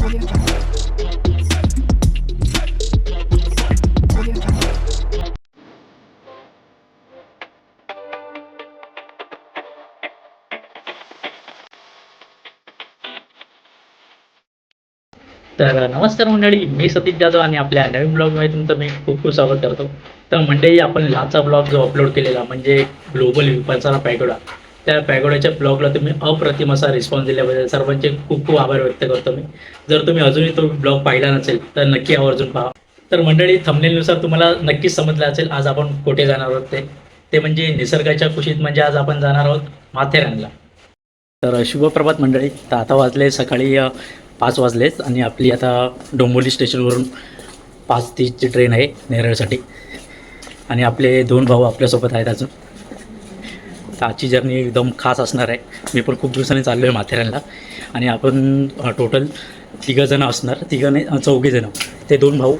तर नमस्कार मंडळी मी सतीश जाधव आणि आपल्या नवीन ब्लॉगमध्ये तुमचं मी खूप खूप स्वागत करतो. तर मंडळी आपण लाचा ब्लॉग जो अपलोड केलेला म्हणजे ग्लोबल विपणसाला पॅकडा त्या पॅगोड्याच्या ब्लॉगला तुम्ही अप्रतिम असा रिस्पॉन्स दिल्याबद्दल सर्वांचे खूप खूप आभार व्यक्त करतो मी. जर तुम्ही अजूनही तो ब्लॉग पाहिला नसेल तर नक्की आवर्जून पहा. तर मंडळी थंबनेलनुसार तुम्हाला नक्कीच समजलं असेल आज आपण कुठे जाणार आहोत ते. ते म्हणजे निसर्गाच्या कुशीत म्हणजे आज आपण जाणार आहोत माथेरानला. तर शुभप्रभात मंडळी. तर आता वाजले सकाळी पाच वाजलेच आणि आपली आता डोंबोली स्टेशनवरून पाच तीसची ट्रेन आहे नेरळसाठी. आणि आपले दोन भाऊ आपल्यासोबत आहेत अजून. तर आजची जर्नी एकदम खास असणार आहे. मी पण खूप दिवसांनी चाललो आहे माथेरानला आणि आपण टोटल तिघंजणं असणार. तिघं नाही चौघेजणं ते दोन भाऊ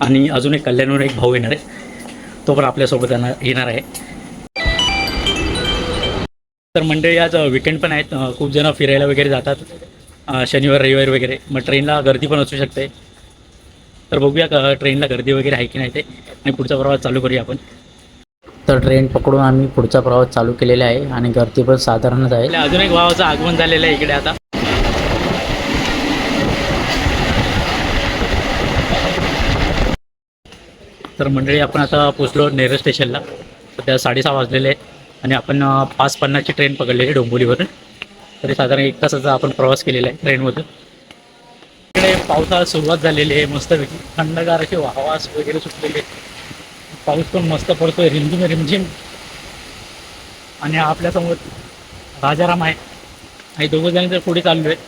आणि अजून एक कल्याणवर एक भाऊ येणार आहे. तो पण आपल्यासोबत येणार येणार आहे. तर मंडळी आज विकेंड पण आहेत. खूप जण फिरायला वगैरे जातात. शनिवार रविवार वगैरे. मग ट्रेनला गर्दी पण असू शकते. तर बघूया ट्रेनला गर्दी वगैरे आहे की नाही ते. आणि पुढचा प्रवास चालू करूया आपण. तर ट्रेन पकडून आम्ही पुढचा प्रवास चालू केलेला आहे आणि गर्दी पण साधारणच आहे. अजून एक भावाचं आगमन झालेलं आहे इकडे आता. तर मंडळी आपण आता पोचलो नेरळ स्टेशनला. सध्या साडेसहा वाजलेले आहे आणि आपण पाच पन्नासची ट्रेन पकडलेली आहे तरी साधारण एक तासाचा आपण प्रवास केलेला आहे ट्रेनमधून. इकडे पावसाळा सुरुवात झालेली आहे मस्तपैकी. थंडगार असे वाहवास वगैरे सुटलेले आहे. पाऊस पण मस्त पडतोय रिमझिम रिमझिम. आणि आपल्यासमोर राजाराम आहे. आणि दोघं जण जर पुढे चाललो आहेत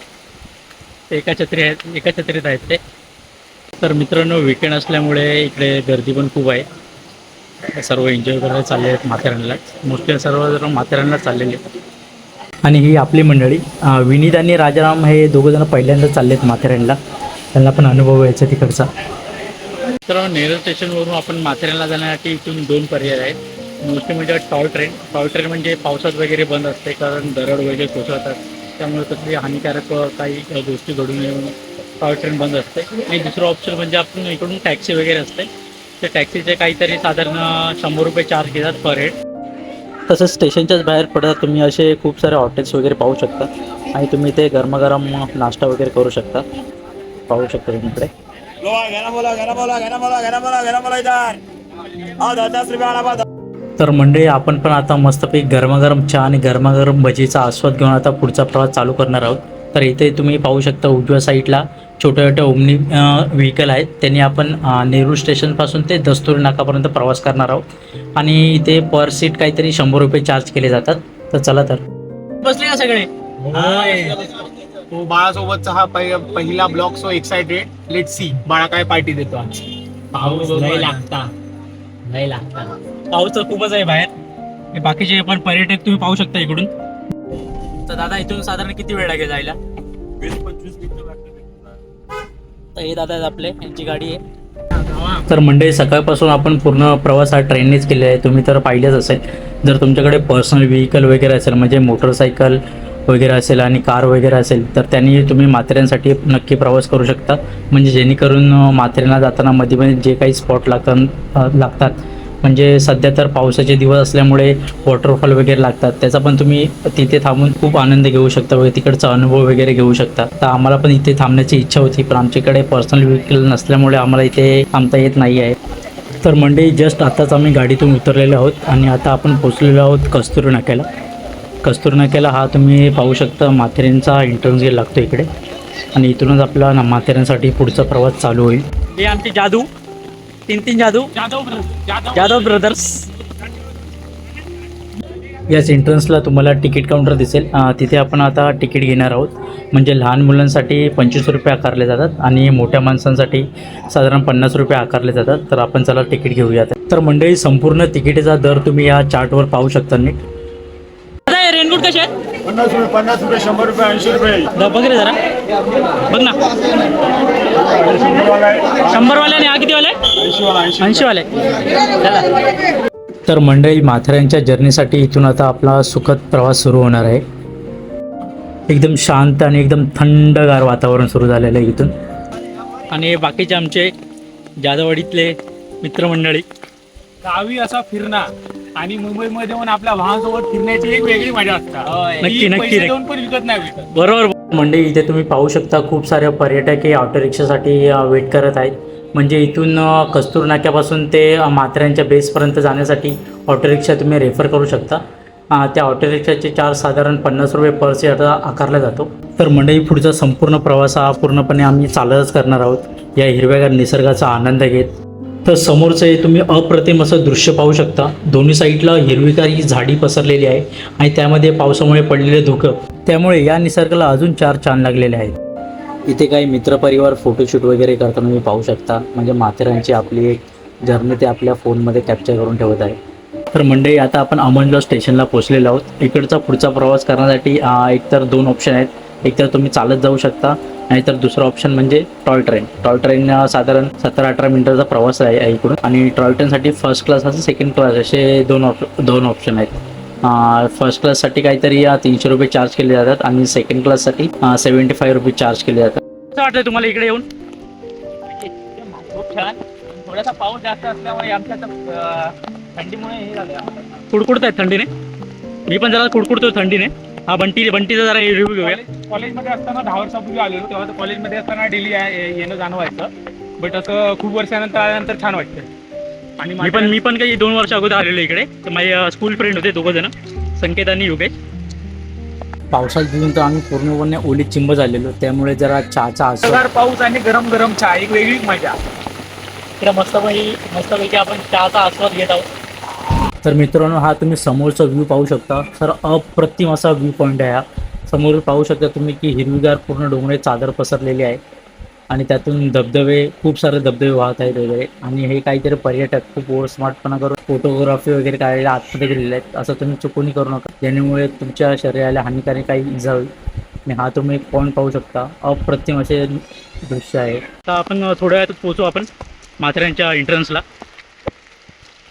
ते एका छत्री आहेत एका छत्रीत आहेत ते. तर मित्रांनो विकेंड असल्यामुळे इकडे गर्दी पण खूप आहे. सर्व एन्जॉय करायला चालले आहेत माथेरानला मोस्टली सर्व जण माथेरानला चाललेले आहेत. आणि ही आपली मंडळी विनीत आणि राजाराम हे दोघं जण पहिल्यांदा चालले आहेत माथेरानला त्यांना पण अनुभव यायचा तिकडचा. तर नेरळ स्टेशनवरून आपण माथेरानला जाण्यासाठी इथून दोन पर्याय आहेत. मोस्टली म्हणजे टॉय ट्रेन. टॉय ट्रेन म्हणजे पावसात वगैरे बंद असते कारण दरड वगैरे कोसळतात. त्यामुळे कसली हानिकारक काही गोष्टी घडून येऊन टॉय ट्रेन बंद असते. आणि दुसरं ऑप्शन म्हणजे आपण इकडून टॅक्सी वगैरे असते. त्या टॅक्सीचे काहीतरी साधारण शंभर रुपये चार्ज घेतात पर हेड तसंच स्टेशनच्याच बाहेर पडतात तुम्ही असे खूप सारे हॉटेल्स वगैरे पाहू शकता. आणि तुम्ही ते गरमागरम नाश्ता वगैरे करू शकता. पाहू शकता तुम्ही इकडे. तर मंडळी आपण पण आता मस्तपैकी गरमागरम चहा आणि गरमागरम भजीचा आस्वाद घेऊन आता पुढचा प्रवास चालू करणार आहोत. तर इथे तुम्ही पाहू शकता उजव्या साईडला छोट्या छोट्या ओमनी व्हेकल आहेत. त्यांनी आपण नेरूळ स्टेशनपासून ते दस्तुरी नाकापर्यंत प्रवास करणार आहोत. आणि इथे पर सीट काहीतरी शंभर रुपये चार्ज केले जातात. तर चला तर. बसले का सगळे? तो बाळासोबतचा हा पहि- पहिला vlog so excited let's see बाळा काय पार्टी देतो आज? पाऊस नाही लागता. नाही लागता. पाऊस तर खूपच आहे बाहेर. हे बाकीचे पण पर्यटक तुम्ही पाहू शकता इकडून. तर दादा इथून साधारण किती वेळ लागेल जायला? तर हे दादा आहेत आपले. यांची गाडी आहे. तर मंडळी सकाळपासून आपण पूर्ण प्रवास हा ट्रेननेच केलेला आहे. तुम्ही तर पाहिलेच असेल. जर तुमच्याकडे पर्सनल व्हेकल वगैरे असेल म्हणजे मोटरसायकल वगैरे असेल आणि कार वगैरे असेल तर त्यांनी तुम्ही माथेऱ्यांसाठी नक्की प्रवास करू शकता. म्हणजे जेणेकरून माथेऱ्यांना जाताना मध्ये मध्ये जे काही स्पॉट लागतात लागतात. म्हणजे सध्या तर पावसाचे दिवस असल्यामुळे वॉटरफॉल वगैरे लागतात. त्याचा पण तुम्ही तिथे थांबून खूप आनंद घेऊ शकता. वगैरे तिकडचा अनुभव वगैरे घेऊ शकता. तर आम्हाला पण इथे थांबण्याची इच्छा होती पण आमच्याकडे पर्सनल व्हेकल नसल्यामुळे आम्हाला इथे थांबता येत नाही आहे. तर मंडळी जस्ट आताच आम्ही गाडीतून उतरलेलो आहोत आणि आता आपण पोचलेलो आहोत कस्तुरी नाक्याला कस्तुरी नाक्याला हा तुम्ही पाहू शकता माथेऱ्यांचा एंट्रन्स गेट लागतो इकडे. आणि इथूनच आपला ना माथेऱ्यांसाठी पुढचा प्रवास चालू होईल. हे आमचे जादू. तीन तीन जादू. जाधव ब्रदर्स याच एंट्रन्सला तुम्हाला तिकीट काउंटर दिसेल. तिथे आपण आता तिकीट घेणार आहोत. म्हणजे लहान मुलांसाठी पंचवीस रुपये आकारले जातात आणि मोठ्या माणसांसाठी साधारण पन्नास रुपये आकारले जातात. तर आपण चला तिकीट घेऊयात. तर मंडळी संपूर्ण तिकिटीचा दर तुम्ही या चार्टवर पाहू शकता नीट. कसे आहेत पन्नास रुपये पन्नास रुपये शंभर रुपये ऐंशी रुपये. बघ रे जरा. बघ ना. शंभर वाला आहे. आणि हा किती वाले ऐंशी वाला ऐंशी ऐंशी वाले तर मंडळी माथेऱ्यांच्या जर्नीसाठी इथून आता आपला सुखद प्रवास सुरू होणार आहे. एकदम शांत आणि एकदम थंडगार वातावरण सुरू झालेलं आहे इथून. आणि बाकीचे आमचे जादवाडीतले मित्रमंडळी. गावी असा फिरणं. आणि मुंबईमध्ये येऊन आपल्या वाहनासोबत फिरण्याची एक वेगळी मजा असते. नक्की, नक्की, पैसे नक्की. देऊन पण विकत नाही बरोबर मंडळी इथे तुम्ही पाहू शकता खूप सारे पर्यटक हे ऑटो रिक्षासाठी वेट करत आहेत. म्हणजे इथून अ, कस्तूर नाक्यापासून ते अ, माथेरानच्या बेसपर्यंत जाण्यासाठी ऑटो रिक्षा तुम्ही रेफर करू शकता. अ, त्या ऑटो रिक्षाचे चार्ज साधारण पन्नास रुपये पर सीट आकारला जातो. तर मंडळी पुढचा संपूर्ण प्रवास हा पूर्णपणे आम्ही चालतच करणार आहोत. या हिरव्यागार निसर्गाचा आनंद घेत तर समोरचं हे तुम्ही अप्रतिम असं दृश्य पाहू शकता. दोन्ही साईडला हिरवीगार ही झाडी पसरलेली आहे आणि त्यामध्ये पावसामुळे पडलेले धुकं. त्यामुळे या निसर्गाला अजून चार छान लागलेले आहेत. इथे काही मित्रपरिवार फोटोशूट वगैरे करताना तुम्ही पाहू शकता. म्हणजे माथेरानची आपली एक जर्नी ते आपल्या फोनमध्ये कॅप्चर करून ठेवत आहे. तर मंडळी आता आपण अमनगाव स्टेशनला पोहोचलेलो आहोत. इकडचा पुढचा प्रवास करण्यासाठी एकतर दोन ऑप्शन आहेत. एकतर तुम्ही चालत जाऊ शकता नाहीतर दुसरं ऑप्शन म्हणजे टॉय ट्रेन टॉय ट्रेन साधारण सतरा अठरा मिनिटाचा प्रवास आहे इकडून. आणि टॉय ट्रेनसाठी फर्स्ट क्लास असं सेकंड क्लास असे दोन ऑप दोन ऑप्शन आहेत. फर्स्ट क्लाससाठी काहीतरी तीनशे रुपये चार्ज केले जातात आणि सेकंड क्लाससाठी सेवन्टी फाय रुपीज चार्ज केले जातात. कसं वाटतंय तुम्हाला इकडे येऊन? खूप छान थोडासा पाऊस जास्त असल्यामुळे आमच्या थंडीमुळे हे झालं कुडकुडत आहेत थंडीने. मी पण जरा कुडकुडतो थंडीने. हा बंटी बंटीचा जरा रिव्ह्यू घेऊया. कॉलेज कॉलेजमध्ये असताना दहा वर्षापूर्वी आलेलो तेव्हा तर कॉलेजमध्ये असताना डेली येणं जाणं व्हायचं बट असं खूप वर्षानंतर आल्यानंतर छान वाटतं आणि मी पण मी पण काही दोन वर्ष अगोदर आलेलो इकडे. तर माझे स्कूल फ्रेंड होते दोघं जण. संकेत आणि योगेश. पावसात दिसून तर आम्ही पूर्णपणे ओली चिंब झालेलो. त्यामुळे जरा चहाचा आस्वाद गार पाऊस आणि गरम गरम चहा. एक वेगळीच मजा. इकडे मस्तपैकी मस्तपैकी आपण चहाचा आस्वाद घेत आहोत. तर मित्रांनो हा तुम्ही समोरचा व्ह्यू पाहू शकता. तर अप्रतिम असा व्ह्यू पॉईंट आहे हा. समोर पाहू शकता तुम्ही की हिरवीगार पूर्ण डोंगरे चादर पसरलेली आहे. आणि त्यातून धबधबे खूप सारे धबधबे वाहत आहेत वगैरे. आणि हे काहीतरी पर्यटक खूप ओवर स्मार्टपणा करून फोटोग्राफी वगैरे काढायला आतमध्ये गेलेले आहेत. असं तुम्ही चुकूनही करू नका. ज्यामुळे तुमच्या शरीराला हानिकारक काही इजा होईल आणि हा तुम्ही एक पॉईंट पाहू शकता. अप्रतिम असे दृश्य आहे. तर आपण थोड्या वेळात पोहोचू आपण माथेरानच्या एंट्रन्सला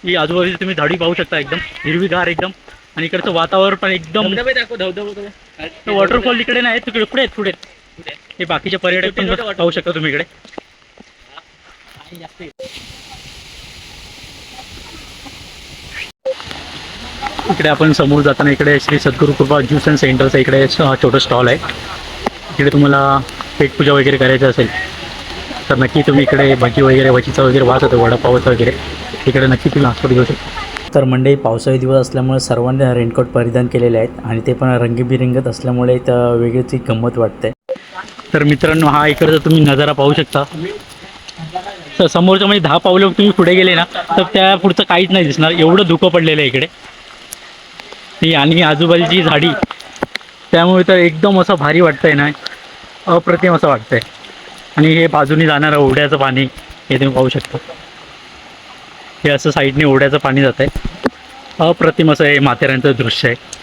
ही आजूबाजूची तुम्ही झाडी पाहू शकता एकदम हिरवीगार एकदम. आणि इकडचं वातावरण पण एकदम वॉटरफॉल इकडे नाही तिकडे पुढे आहेत पुढे. आहेत. हे बाकीचे पर्यटक पण पाहू शकता तुम्ही इकडे. इकडे आपण समोर जाताना इकडे श्री सद्गुरू कृपा ज्यूस अँड सेंटरचं इकडे छोटं स्टॉल आहे. इकडे तुम्हाला पेटपूजा वगैरे करायचं असेल तर नक्की तुम्ही इकडे भजी वगैरे भजीचा वगैरे वास होतो वडापावचा वगैरे. इकडे नक्की तुम्ही नाश्ता घेऊ शकता. तर मंडळी पावसाळी दिवस असल्यामुळे सर्वांनी रेनकोट परिधान केलेले आहेत आणि ते पण रंगीबिरंगत असल्यामुळे तर वेगळीच एक गंमत वाटते. तर मित्रांनो हा इकडचा तुम्ही नजारा पाहू शकता. तर समोरच्या म्हणजे दहा पावलं तुम्ही पुढे गेले ना तर त्या पुढचं काहीच नाही दिसणार. एवढं धुकं पडलेलं आहे इकडे. ही आणि आजूबाजूची झाडी. त्यामुळे तर एकदम असं भारी वाटतंय ना. अप्रतिम असं वाटतंय. आणि हे बाजूनी जाणारं ओढ्याचं पाणी हे तुम्ही पाहू शकता. हे असं साईडने ओढ्याचं पाणी जात आहे. अप्रतिम असं हे माथेरानचं दृश्य आहे.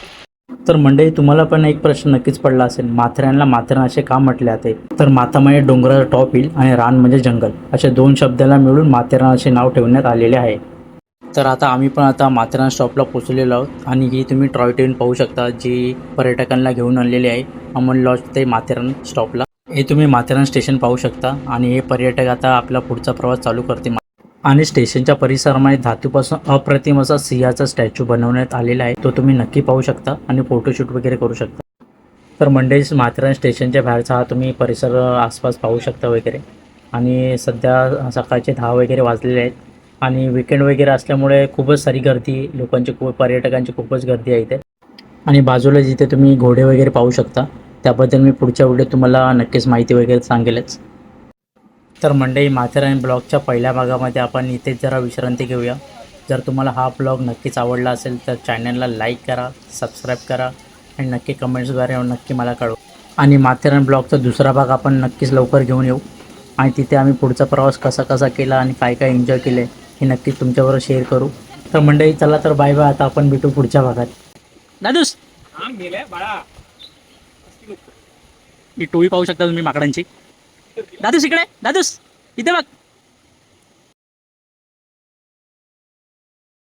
तर मंडळी तुम्हाला पण एक प्रश्न नक्कीच पडला असेल. माथेरानला माथेरान असे का म्हटले जाते? तर माथा म्हणजे डोंगराचा टॉप हिल आणि रान म्हणजे जंगल असे दोन शब्दाला मिळून माथेरान असे नाव ठेवण्यात आलेले आहे. तर आता आम्ही पण आता माथेरान स्टॉपला पोचलेलो आहोत आणि ही तुम्ही ट्रॉय ट्रेन पाहू शकता जी पर्यटकांना घेऊन आणलेली आहे अमन लॉज ते माथेरान स्टॉपला. हे तुम्ही माथेरान स्टेशन पाहू शकता आणि हे पर्यटक आता आपला पुढचा प्रवास चालू करते आणि स्टेशनच्या परिसरामध्ये धातूपासून अप्रतिम असा सिंहाचा स्टॅच्यू बनवण्यात आलेला आहे. तो तुम्ही नक्की पाहू शकता आणि फोटोशूट वगैरे करू शकता. तर मंडळी माथेरान स्टेशनच्या बाहेरचा हा तुम्ही परिसर आसपास पाहू शकता वगैरे. आणि सध्या सकाळचे दहा वगैरे वाजलेले आहेत. आणि विकेंड वगैरे असल्यामुळे खूपच सारी गर्दी लोकांची खूप पर्यटकांची खूपच गर्दी आहे इथे. आणि बाजूला जिथे तुम्ही घोडे वगैरे पाहू शकता त्याबद्दल मी पुढच्या व्हिडिओत तुम्हाला नक्कीच माहिती वगैरे सांगेलच. तर मंडळी माथेरान ब्लॉगच्या पहिल्या भागामध्ये आपण इथेच जरा विश्रांती घेऊया. जर तुम्हाला हा ब्लॉग नक्कीच आवडला असेल तर चॅनलला लाईक करा सबस्क्राईब करा आणि नक्की कमेंट्सद्वारे नक्की मला कळवा. आणि माथेरान ब्लॉगचा दुसरा भाग आपण नक्कीच लवकर घेऊन येऊ. आणि तिथे आम्ही पुढचा प्रवास कसा कसा केला आणि काय काय एन्जॉय केले हे नक्कीच तुमच्याबरोबर शेअर करू. तर मंडळी चला तर बाय बाय आता आपण भेटू पुढच्या भागात. दादूस! ही टोळी पाहू शकता तुम्ही माकडांची. दादूस इकडे दादूस. इथे बघ.